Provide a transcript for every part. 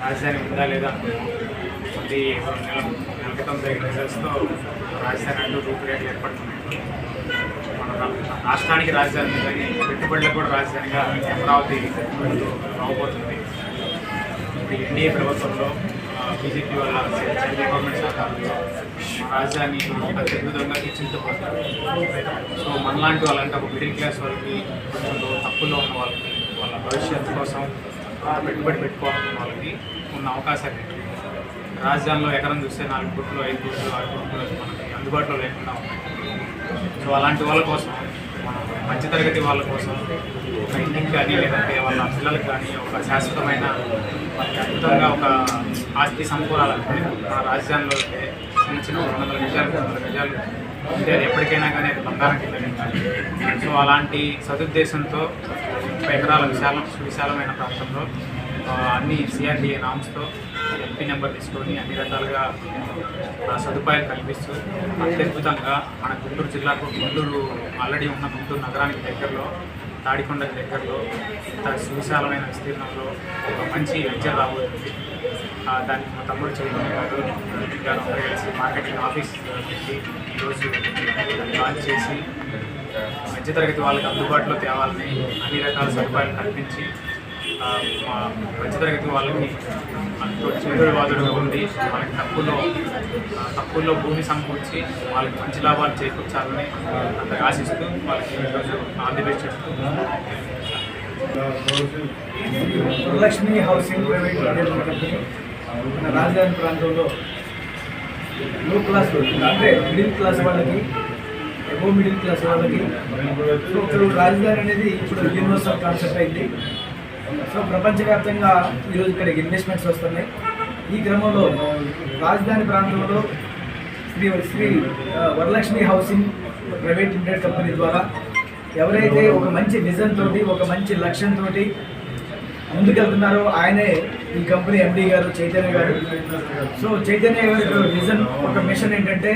రాజధాని ఉందా లేదా? ఇది నెల నెల క్రితం జరిగిన రిజల్ట్స్తో రాజధాని అంటూ రూపురేఖలు ఏర్పడుతున్నాయి. మన రాష్ట్రానికి రాజధాని కానీ పెట్టుబడులకు కూడా రాజధానిగా అమరావతి రాబోతుంది ఇప్పుడు ఎన్డీఏ ప్రభుత్వంలో బీజేపీ వల్ల సెంట్రల్ గవర్నమెంట్ సహకారంలో రాజధాని ఒక అత్యద్భుతంగా తీర్చిదిద్దుకుంటారు సో మనలాంటి వాళ్ళంటే ఒక మిడిల్ క్లాస్ వాళ్ళకి కొంచెం తప్పుల్లో ఉన్న వాళ్ళకి వాళ్ళ భవిష్యత్తు కోసం పెట్టుబడి పెట్టుకోవాలన్న వాళ్ళకి ఉన్న అవకాశాలు రాజధానిలో ఎకరం చూస్తే నాలుగు కోట్లు ఐదు కోట్లు ఆరు కోట్లు మనకి అందుబాటులో లేకుండా ఉన్నాయి. సో అలాంటి వాళ్ళ కోసం మధ్యతరగతి వాళ్ళ కోసం ఒక ఇంటికి కానీ లేదంటే వాళ్ళ పిల్లలకు కానీ ఒక శాశ్వతమైన అద్భుతంగా ఒక ఆస్తి సమకూరాలంటే మన రాజధానిలో చిన్న చిన్న రెండు వందల గజాలు రెండు వందల గజాలు ఉంటే అది ఎప్పటికైనా కానీ అది బంగారం కింద సో అలాంటి సదుద్దేశంతో ముప్పై ఎకరాల విశాలం సువిశాలమైన ప్రాంతంలో అన్ని సిఆర్డిఏ నామ్స్తో ఎంపీ నెంబర్ తీసుకొని అన్ని రకాలుగా ఆ, సదుపాయాలు కల్పిస్తూ అత్యద్భుతంగా మన గుంటూరు జిల్లాకు గుంటూరు ఆల్రెడీ ఉన్న గుంటూరు నగరానికి దగ్గరలో తాడికొండ దగ్గరలో ఇంత సువిశాలమైన విస్తీర్ణంలో ఒక మంచి వెంచర్ రాబోతుంది దానికి మా తమ్ముడు చైతన్య గారు గారు కలిసి మార్కెటింగ్ ఆఫీస్ పెట్టి ఈరోజు లాంచ్ చేసి మధ్యతరగతి వాళ్ళకి అందుబాటులో తేవాలని అన్ని రకాల సదుపాయాలు కల్పించి మధ్యతరగతి వాళ్ళకి అంతో వాదుడుగా ఉండి వాళ్ళకి తక్కువలో తక్కువలో భూమి సమకూర్చి వాళ్ళకి మంచి లాభాలు చేకూర్చాలని అంతగా ఆశిస్తూ వాళ్ళకి ఈరోజు ఆల్ ది బెస్ట్ చెప్తూ హౌసింగ్ ప్రైవేట్ కంపెనీ మన రాజధాని ప్రాంతంలో లో క్లాస్ అంటే మిడిల్ క్లాస్ వాళ్ళకి ఎబో మిడిల్ క్లాస్ వాళ్ళకి. ఇప్పుడు రాజధాని అనేది ఇప్పుడు యూనివర్సల్ కాన్సెప్ట్ అయింది. సో ప్రపంచవ్యాప్తంగా ఈరోజు ఇక్కడ ఇన్వెస్ట్మెంట్స్ వస్తున్నాయి. ఈ క్రమంలో రాజధాని ప్రాంతంలో Sri Sri Varalakshmi housing private limited company ద్వారా ఎవరైతే ఒక మంచి విజన్ తోటి ఒక మంచి లక్ష్యంతో ముందుకెళ్తున్నారో ఆయనే ఈ కంపెనీ ఎండీ గారు చైతన్య గారు. సో చైతన్య గారి విజన్ ఒక మిషన్ ఏంటంటే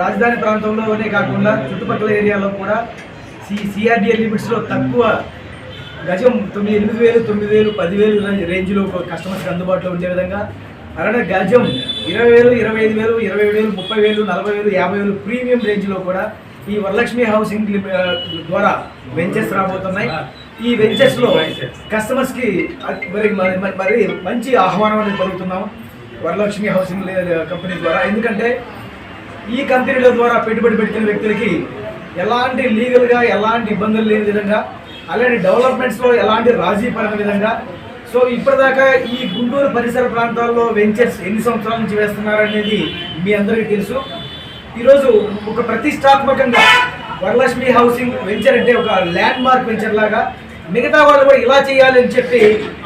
రాజధాని ప్రాంతంలోనే కాకుండా చుట్టుపక్కల ఏరియాలో కూడా సి సిఆర్డిఏ లిమిట్స్లో తక్కువ గజం తొమ్మిది ఎనిమిది వేలు తొమ్మిది వేలు పదివేలు రేంజ్లో కస్టమర్స్కి అందుబాటులో ఉండే విధంగా అలానే గజం ఇరవై వేలు ఇరవై ఐదు వేలు ఇరవై వేలు ముప్పై వేలు నలభై వేలు యాభై వేలు ప్రీమియం రేంజ్లో కూడా ఈ వరలక్ష్మి హౌసింగ్ ద్వారా వెంచర్స్ రాబోతున్నాయి. ఈ వెంచర్స్లో కస్టమర్స్కి మరి మరి- మరి- మరి మంచి ఆహ్వానం అనేది పలుకుతున్నాం వరలక్ష్మి హౌసింగ్ కంపెనీ ద్వారా. ఎందుకంటే ఈ కంపెనీల ద్వారా పెట్టుబడి పెట్టిన వ్యక్తులకి ఎలాంటి లీగల్గా ఎలాంటి ఇబ్బందులు లేని విధంగా అలాంటి డెవలప్మెంట్స్లో ఎలాంటి రాజీ పడిన విధంగా. సో ఇప్పటిదాకా ఈ గుంటూరు పరిసర ప్రాంతాల్లో వెంచర్స్ ఎన్ని సంవత్సరాల నుంచి వేస్తున్నారనేది మీ అందరికీ తెలుసు. ఈరోజు ఒక ప్రతిష్టాత్మకంగా వరలక్ష్మి హౌసింగ్ వెంచర్ అంటే ఒక ల్యాండ్ మార్క్ వెంచర్ లాగా మిగతా వాళ్ళు కూడా ఇలా చేయాలి అని చెప్పి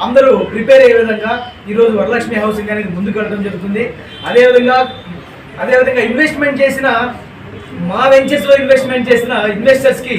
అందరూ ప్రిపేర్ అయ్యే విధంగా ఈరోజు వరలక్ష్మి హౌసింగ్ అనేది ముందుకు వెళ్ళడం జరుగుతుంది. అదేవిధంగా అదేవిధంగా ఇన్వెస్ట్మెంట్ చేసిన మా వెంచర్స్లో ఇన్వెస్ట్మెంట్ చేసిన ఇన్వెస్టర్స్కి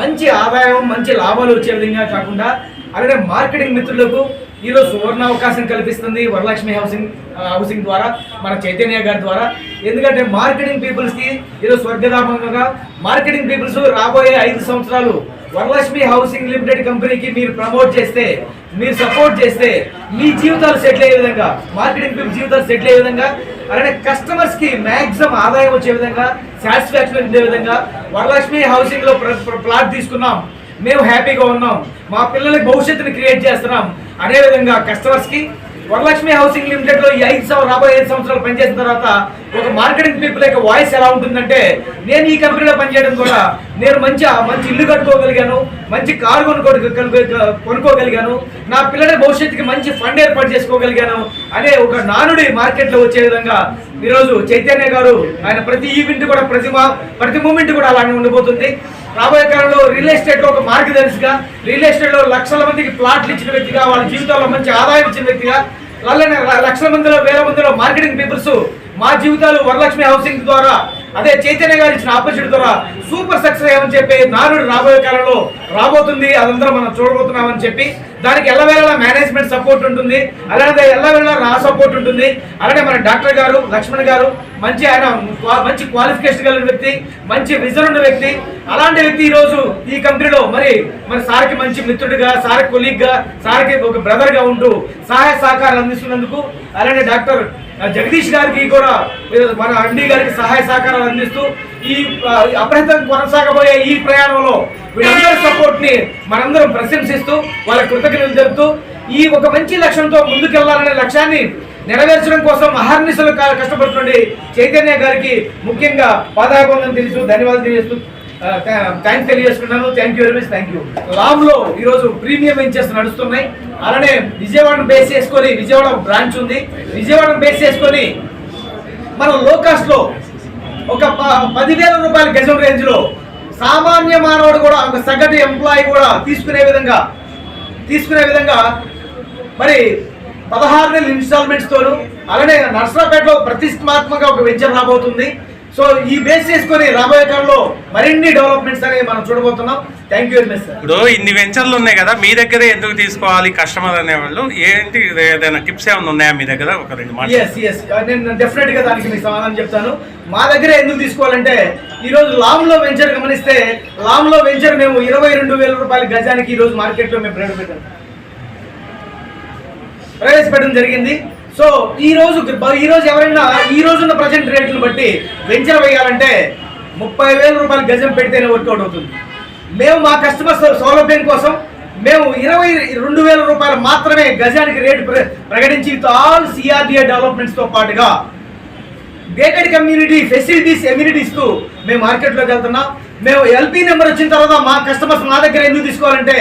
మంచి ఆదాయం మంచి లాభాలు వచ్చే విధంగా కాకుండా అలాగే మార్కెటింగ్ మిత్రులకు ఈరోజు సువర్ణ అవకాశం కల్పిస్తుంది వరలక్ష్మి హౌసింగ్ హౌసింగ్ ద్వారా మన చైతన్య గారి ద్వారా. ఎందుకంటే మార్కెటింగ్ పీపుల్స్కి ఈరోజు స్వర్గధామంగా మార్కెటింగ్ పీపుల్స్ రాబోయే ఐదు సంవత్సరాలు వరలక్ష్మి హౌసింగ్ లిమిటెడ్ కంపెనీకి మీరు ప్రమోట్ చేస్తే మీరు సపోర్ట్ చేస్తే మీ జీవితాలు సెటిల్ అయ్యే విధంగా మార్కెటింగ్ పీపుల్ జీవితాలు సెటిల్ అయ్యే విధంగా అలానే కస్టమర్స్కి మాక్సిమం ఆదాయం వచ్చే విధంగా సాటిస్ఫాక్షన్ ఉండే విధంగా వరలక్ష్మి హౌసింగ్లో ప్ర- ప్లాట్ తీసుకున్నాం. మేము హ్యాపీగా ఉన్నాం. మా పిల్లలకి భవిష్యత్తుని క్రియేట్ చేస్తున్నాం. అదే విధంగా కస్టమర్స్కి వరలక్ష్మి హౌసింగ్ లిమిటెడ్లో ఈ ఐదు సంవత్సరాలు రాబోయే ఐదు సంవత్సరాలు పనిచేసిన తర్వాత ఒక మార్కెటింగ్ పీపుల్ యొక్క వాయిస్ ఎలా ఉంటుందంటే నేను ఈ కంపెనీలో పనిచేయడం ద్వారా నేను మంచి మంచి ఇల్లు కట్టుకోగలిగాను మంచి కారు కొనుక్కో కొనుక్కోగలిగాను నా పిల్లల భవిష్యత్తుకి మంచి ఫండ్ ఏర్పాటు చేసుకోగలిగాను అనే ఒక నానుడి మార్కెట్లో వచ్చే విధంగా ఈరోజు చైతన్య గారు ఆయన ప్రతి ఈవెంట్ కూడా ప్రతి ప్రతి మూమెంట్ కూడా అలానే ఉండబోతుంది. రాబోయే కాలంలో రియల్ ఎస్టేట్లో ఒక మార్గదర్శిగా రియల్ ఎస్టేట్లో లక్షల మందికి ప్లాట్లు ఇచ్చిన వ్యక్తిగా వాళ్ళ జీవితాల్లో మంచి ఆదాయం ఇచ్చిన వ్యక్తిగా అలానే లక్షల మందిలో వేల మందిలో మార్కెటింగ్ పీపుల్స్ మా జీవితాలు వరలక్ష్మి హౌసింగ్ ద్వారా అదే చైతన్య గారు ఇచ్చిన ఆపర్చునిటీ ద్వారా సూపర్ సక్సెస్ అయ్యామని చెప్పి నానుడు రాబోయే కాలంలో రాబోతుంది. అదంతా మనం చూడబోతున్నామని చెప్పి దానికి ఎల్లవేళలా మేనేజ్మెంట్ సపోర్ట్ ఉంటుంది. అలానే ఎల్లవేళలా నా సపోర్ట్ ఉంటుంది. అలానే మన డాక్టర్ గారు లక్ష్మణ్ గారు మంచి ఆయన క్వా- మంచి క్వాలిఫికేషన్ కలిగిన వ్యక్తి మంచి విజన్ ఉన్న వ్యక్తి. అలాంటి వ్యక్తి ఈరోజు ఈ కంపెనీలో మరి మరి సార్కి మంచి మిత్రుడిగా సార్ కొలీగ్గా సార్కి ఒక బ్రదర్గా ఉంటూ సహాయ సహకారాలు అందిస్తున్నందుకు అలానే డాక్టర్ జగదీష్ గారికి కూడా మన అండి గారికి సహాయ సహకారాలు అందిస్తూ ఈ అప్రహితం కొనసాగబోయే ఈ ప్రయాణంలో వీళ్ళందరి సపోర్ట్ని మనందరం ప్రశంసిస్తూ వాళ్ళ కృతజ్ఞతలు తెలుపుతూ ఈ ఒక మంచి లక్ష్యంతో ముందుకెళ్ళాలనే లక్ష్యాన్ని నెరవేర్చడం కోసం అహర్నిశలు కష్టపడుతుండే చైతన్య గారికి ముఖ్యంగా పాదాభివందనం తెలుసు ధన్యవాదాలు తెలియజేస్తూ thank తెలియజేసుకున్నాను thank you very much thank you రామ్లో ఈరోజు ప్రీమియం వెంచర్స్ నడుస్తున్నాయి. అలానే విజయవాడ బేస్ చేసుకొని విజయవాడ బ్రాంచ్ ఉంది. విజయవాడ బేస్ చేసుకొని మనం లో లో ఒక ప- పదివేల రూపాయల గజం రేంజ్లో సామాన్య మానవుడు కూడా ఒక సగటు ఎంప్లాయీ కూడా తీసుకునే విధంగా తీసుకునే విధంగా మరి పదహారు నెలల ఇన్స్టాల్మెంట్స్ తోను అలానే నర్సరాపేటలో ప్రతిష్టాత్మక ఒక వెంచర్ రాబోతుంది. సో ఈ బేస్ చేసుకొని రాబోయే కాలంలో మరిన్ని డెవలప్మెంట్స్ అనేవి మనం చూడబోతున్నాం. Thank you very much sir ఇప్పుడు ఇన్ని వెంచర్లు ఉన్నాయి కదా మీ దగ్గరే ఎందుకు తీసుకోవాలి కస్టమర్ అనేవాళ్ళు? ఏంటి ఏదైనా టిప్స్ ఏమైనా ఉన్నాయా మీ దగ్గర? ఒక రెండు మాటలు ఎస్ ఎస్ నేను డెఫినెట్గా దానికి మీకు సమాధానం చెప్తాను. మా దగ్గర ఎందుకు తీసుకోవాలంటే ఈ రోజు లామ్లో వెంచర్ గమనిస్తే లామ్లో వెంచర్ మేము ఇరవై రెండు వేల రూపాయల గజానికి ఈ రోజు మార్కెట్లో మేము ప్రవేశపెట్టాం ప్రవేశపెట్టడం జరిగింది. సో ఈ రోజు ఈ రోజు ఎవరైనా ఈ రోజున్న ప్రజెంట్ రేట్లను బట్టి వెంచర్ వేయాలంటే ముప్పై వేల రూపాయలు గజం పెడితేనే వర్కౌట్ అవుతుంది. మేము మా కస్టమర్స్ సౌలభ్యం కోసం మేము ఇరవై రెండు వేల రూపాయలు మాత్రమే గజానికి రేటు ప్ర- ప్రకటించి ఆల్ సిఆర్డిఏ డెవలప్మెంట్స్తో పాటుగా గేటెడ్ కమ్యూనిటీ ఫెసిలిటీస్ ఎమ్యూనిటీస్ మేము మార్కెట్లోకి వెళ్తున్నాం. మేము ఎల్పీ నెంబర్ వచ్చిన తర్వాత మా కస్టమర్స్ మా దగ్గర ఎందుకు తీసుకోవాలంటే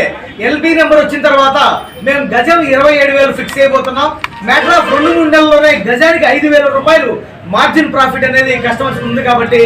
ఎల్పీ నెంబర్ వచ్చిన తర్వాత మేము గజం ఇరవై ఏడు వేలు ఫిక్స్ అయిపోతున్నాం మ్యాటర్ రెండు మూడు నెలల్లోనే గజానికి ఐదు వేల రూపాయలు మార్జిన్ ప్రాఫిట్ అనేది కస్టమర్స్ ఉంది కాబట్టి